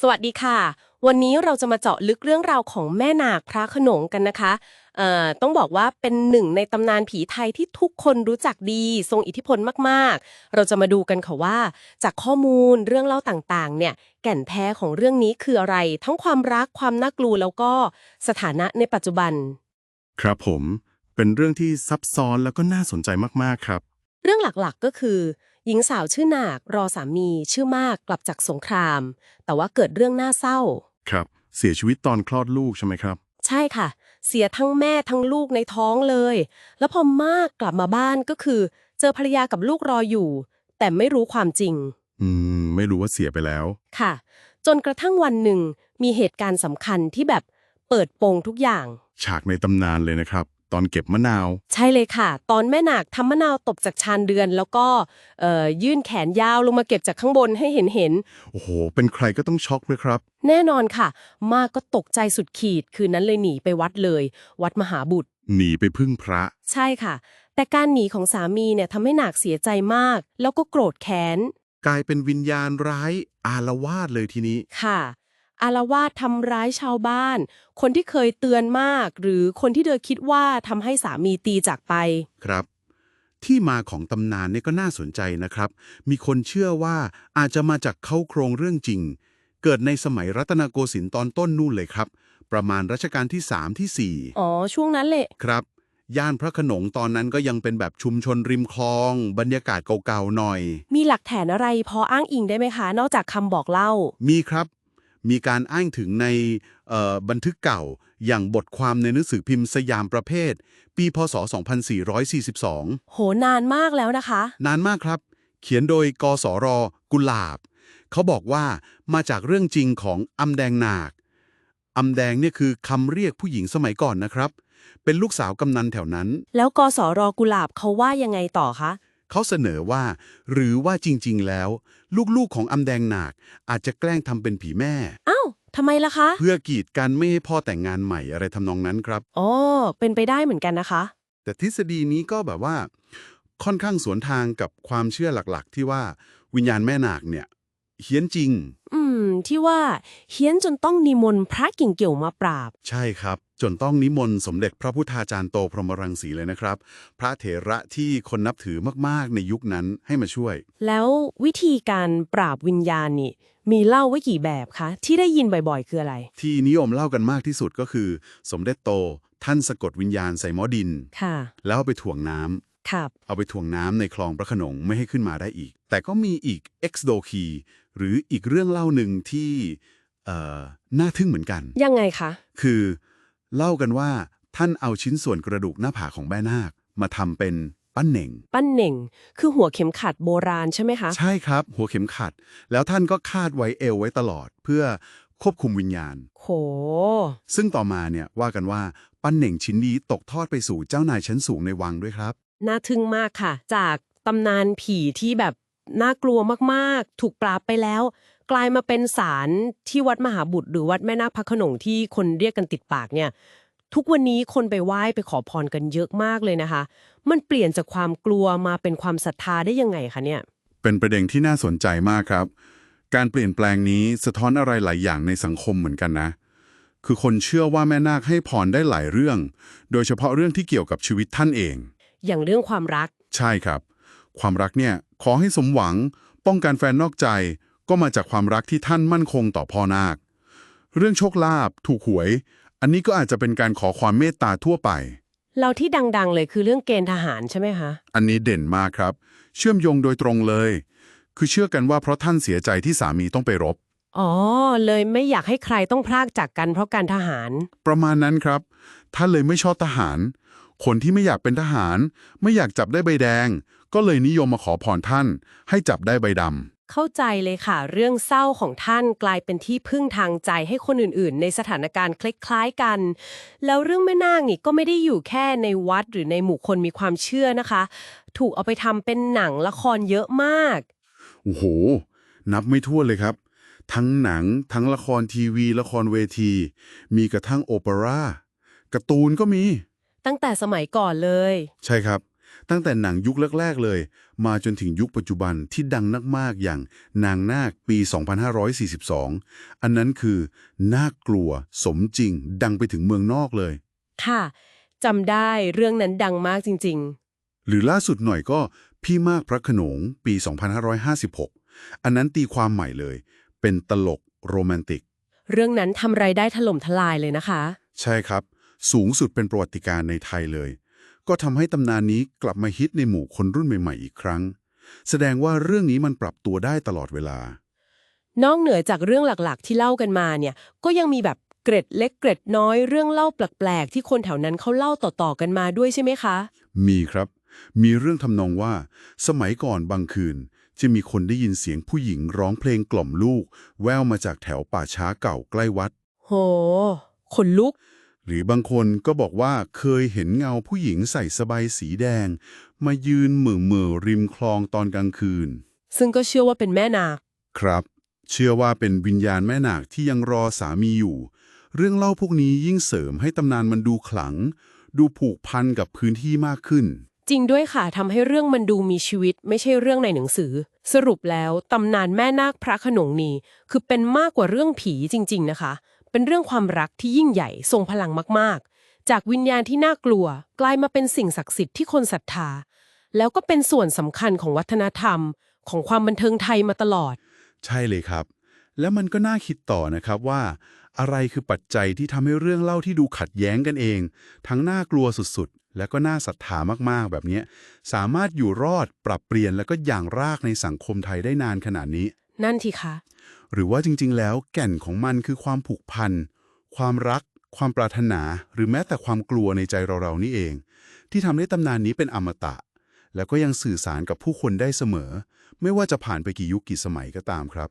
สวัสดีค่ะ วันนี้เราจะมาเจาะลึกเรื่องราวของแม่นาคพระโขนงกันนะคะเอ่อต้องบอกว่าเป็นหนึ่งในตำนานผีไทยที่ทุกคนรู้จักดี ทรงอิทธิพลมากๆ เราจะมาดูกันค่ะว่า จากข้อมูลเรื่องเล่าต่างๆ เนี่ย แก่นแท้ของเรื่องนี้คืออะไร ทั้งความรักความน่ากลัวแล้วก็สถานะในปัจจุบัน ครับผม เป็นเรื่องที่ซับซ้อนแล้วก็น่าสนใจมากๆครับ เรื่องหลักๆก็คือ หญิงสาวชื่อนาครอสามีชื่อมากกลับจากสงคราม แต่ว่าเกิดเรื่องน่าเศร้า ครับ เสียชีวิตตอนคลอดลูกใช่ไหมครับ ใช่ค่ะ เสียทั้งแม่ทั้งลูกในท้องเลย แล้วพอมากกลับมาบ้านก็คือ เจอภรรยากับลูกรออยู่ แต่ไม่รู้ความจริง อืม ไม่รู้ว่าเสียไปแล้ว ค่ะ จนกระทั่งวันหนึ่งมีเหตุการณ์สำคัญที่แบบเปิดโปงทุกอย่าง ฉากในตำนานเลยนะครับ ตอนเก็บมะนาว ใช่เลยค่ะ ตอนแม่นาคทำมะนาวตกจากชานเดือน แล้วก็เอ่อยื่นแขนยาวลงมาเก็บจากข้างบนให้เห็นเห็น โอ้โห เป็นใครก็ต้องช็อกเลยครับ แน่นอนค่ะ มากก็ตกใจสุดขีด คืนนั้นเลยหนีไปวัดเลย วัดมหาบุตร หนีไปพึ่งพระ ใช่ค่ะ แต่การหนีของสามีเนี่ยทำให้หนักเสียใจมาก แล้วก็โกรธแค้น กลายเป็นวิญญาณร้าย อารวาสเลยทีนี้ ค่ะ อารวาสทำร้ายชาวบ้าน คนที่เคยเตือนมาก หรือคนที่เธอคิดว่าทำให้สามีตีจากไป ครับ ที่มาของตำนานเนี่ยก็น่าสนใจนะครับ มีคนเชื่อว่าอาจจะมาจากเข้าโครงเรื่องจริง เกิดในสมัยรัตนโกสินทร์ตอนต้นนู่นเลยครับ ประมาณรัชกาลที่ 3 ที่อ๋อ ช่วงนั้นแหละ4ครับ ย่านพระโขนงตอนนั้นก็ยังเป็นแบบชุมชนริมคลอง บรรยากาศเก่าๆหน่อย มีหลักฐานอะไรพออ้างอิงได้ไหมคะ นอกจากคำบอกเล่า มีครับ มีการอ้างถึงในเอ่อบันทึกเก่าอย่างบทความในหนังสือพิมพ์สยามประเภท ปีพศ 2442 โหนานมากแล้วนะคะ นานมากครับ เขียนโดยกสรกุหลาบ เขาบอกว่ามาจากเรื่องจริงของอำแดงนาคอำแดงเนี่ยคือคำเรียกผู้หญิงสมัยก่อนนะครับ เป็นลูกสาวกำนันแถวนั้น แล้วกสรกุหลาบเขาว่ายังไงต่อคะ เขาเสนอว่า หรือว่าจริงๆ แล้ว ลูกๆของอำแดงนาคอาจจะแกล้งทำเป็นผีแม่ อ้าวทำไมล่ะคะ เพื่อกีดกันไม่ให้พ่อแต่งงานใหม่อะไรทำนองนั้นครับ อ๋อ เป็นไปได้เหมือนกันนะคะ แต่ทฤษฎีนี้ก็แบบว่า ค่อนข้างสวนทางกับความเชื่อหลักๆ ที่ว่าวิญญาณแม่นาคเนี่ย เฮี้ยนจริง อืม ที่ว่าเฮี้ยนจนต้องนิมนต์พระกิ่งเกี่ยวมาปราบ ใช่ครับ จนต้องนิมนต์สมเด็จพระพุทธาจารย์โตพรหมรังสีเลยนะครับ พระเถระที่คนนับถือมากๆในยุคนั้นให้มาช่วย แล้ววิธีการปราบวิญญาณนี่ มีเล่าไว้กี่แบบคะ ที่ได้ยินบ่อยๆ คืออะไร ที่นิยมเล่ากันมากที่สุดก็คือ สมเด็จโต ท่านสะกดวิญญาณใส่หม้อดิน ค่ะ แล้วเอาไปถ่วงน้ำ ครับ เอาไปถ่วงน้ำในคลองพระโขนงไม่ให้ขึ้นมาได้อีก แต่ก็มีอีก X โดคีหรืออีกเรื่องเล่าหนึ่งที่เอ่อน่าทึ่งเหมือนกัน ยังไงคะ คือเล่ากันว่าท่านเอาชิ้นส่วนกระดูกหน้าผากของแม่นาค มาทำเป็นปั้นเหน่ง ปั้นเหน่ง คือหัวเข็มขัดโบราณใช่ไหมคะ ใช่ครับ หัวเข็มขัด แล้วท่านก็คาดไว้เอวไว้ตลอด เพื่อควบคุมวิญญาณ โห ซึ่งต่อมาเนี่ยว่ากันว่าปั้นเหน่งชิ้นนี้ตกทอดไปสู่เจ้านายชั้นสูงในวังด้วยครับ น่าทึ่งมากค่ะ จากตำนานผีที่แบบน่ากลัวมากๆ ถูกปราบไปแล้ว กลายมาเป็นศาลที่วัดมหาบุตร หรือวัดแม่นาคพระขนงที่คนเรียกกันติดปากเนี่ย ทุกวันนี้คนไปไหว้ไปขอพรกันเยอะมากเลยนะคะ มันเปลี่ยนจากความกลัวมาเป็นความศรัทธาได้ยังไงคะเนี่ย เป็นประเด็นที่น่าสนใจมากครับ การเปลี่ยนแปลงนี้สะท้อนอะไรหลายอย่างในสังคมเหมือนกันนะ คือคนเชื่อว่าแม่นาคให้พรได้หลายเรื่อง โดยเฉพาะเรื่องที่เกี่ยวกับชีวิตท่านเอง อย่างเรื่องความรัก ใช่ครับ ความรักเนี่ยขอให้สมหวัง ป้องกันแฟนนอกใจ ก็มาจากความรักที่ท่านมั่นคงต่อพ่อนาค เรื่องโชคลาภถูกหวย อันนี้ก็อาจจะเป็นการขอความเมตตาทั่วไป เราที่ดังๆเลยคือเรื่องเกณฑ์ทหารใช่ไหมคะ อันนี้เด่นมากครับ เชื่อมโยงโดยตรงเลย คือเชื่อกันว่าเพราะท่านเสียใจที่สามีต้องไปรบอ๋อ เลยไม่อยากให้ใครต้องพรากจากกันเพราะการทหาร ประมาณนั้นครับ ท่านเลยไม่ชอบทหาร คนที่ไม่อยากเป็นทหาร ไม่อยากจับได้ใบแดง ก็เลยนิยมมาขอพรท่าน ให้จับได้ใบดำเข้าใจเลยค่ะ เรื่องเศร้าของท่านกลายเป็นที่พึ่งทางใจให้คนอื่นๆ ในสถานการณ์คล้ายๆกัน แล้วเรื่องแม่นาคนี่ก็ไม่ได้อยู่แค่ในวัดหรือในหมู่คนมีความเชื่อนะคะ ถูกเอาไปทำเป็นหนังละครเยอะมากโอ้โห นับไม่ถ้วนเลยครับ ทั้งหนัง ทั้งละครทีวี ละครเวที มีกระทั่งโอเปร่าการ์ตูนก็มี ตั้งแต่สมัยก่อนเลย ใช่ครับ ตั้งแต่หนังยุคแรก ๆ เลย มาจนถึงยุคปัจจุบันที่ดังมาก ๆ อย่างนางนาคปี 2542 อันนั้นคือ น่ากลัว สมจริง ดังไปถึงเมืองนอกเลย ค่ะจำได้เรื่องนั้นดังมากจริง หรือล่าสุดหน่อยก็พี่มากพระโขนงปี 2556 อันนั้นตีความใหม่เลย เป็นตลกโรแมนติก ๆ เรื่องนั้นทำไรายได้ถล่มทลายเลยนะคะ ใช่ครับ สูงสุดเป็นประวัติการณ์ในไทยเลย ก็ทำให้ตำนานนี้กลับมาฮิตในหมู่คนรุ่นใหม่ๆอีกครั้ง แสดงว่าเรื่องนี้มันปรับตัวได้ตลอดเวลา นอกเหนือจากเรื่องหลักๆ ที่เล่ากันมาเนี่ย ก็ยังมีแบบเกร็ดเล็กเกร็ดน้อยเรื่องเล่าแปลกๆที่คนแถวนั้นเขาเล่าต่อๆกันมาด้วยใช่ไหมคะ มีครับ มีเรื่องทำนองว่า สมัยก่อนบางคืน จะมีคนได้ยินเสียงผู้หญิงร้องเพลงกล่อมลูก แววมาจากแถวป่าช้าเก่าใกล้วัด โหขนลุก หรือบางคนก็บอกว่าเคยเห็นเงาผู้หญิงใส่สบายสีแดง มายืนเหม่อเม่อๆริมคลองตอนกลางคืน ซึ่งก็เชื่อว่าเป็นแม่นาค ครับ เชื่อว่าเป็นวิญญาณแม่นาคที่ยังรอสามีอยู่ เรื่องเล่าพวกนี้ยิ่งเสริมให้ตำนานมันดูขลัง ดูผูกพันกับพื้นที่มากขึ้น จริงด้วยค่ะทำให้เรื่องมันดูมีชีวิต ไม่ใช่เรื่องในหนังสือ สรุปแล้วตำนานแม่นาคพระโขนงนี้คือเป็นมากกว่าเรื่องผีจริง ๆ นะคะ เป็นเรื่องความรักที่ยิ่งใหญ่ทรงพลังมากๆ จากวิญญาณที่น่ากลัว กลายมาเป็นสิ่งศักดิ์สิทธิ์ที่คนศรัทธา แล้วก็เป็นส่วนสำคัญของวัฒนธรรม ของความบันเทิงไทยมาตลอด ใช่เลยครับ แล้วมันก็น่าคิดต่อนะครับว่า อะไรคือปัจจัยที่ทำให้เรื่องเล่าที่ดูขัดแย้งกันเอง ทั้งน่ากลัวสุดๆ และก็น่าศรัทธามากๆ แบบเนี้ยสามารถอยู่รอดปรับเปลี่ยนแล้วก็อย่างรากในสังคมไทยได้นานขนาดนี้ นั่นทีคะ หรือว่าจริงๆ แล้วแก่นของมันคือความผูกพัน ความรัก ความปรารถนา หรือแม้แต่ความกลัวในใจเราๆนี่เอง ที่ทำให้ตำนานนี้เป็นอมตะ แล้วก็ยังสื่อสารกับผู้คนได้เสมอ ไม่ว่าจะผ่านไปกี่ยุคกี่สมัยก็ตามครับ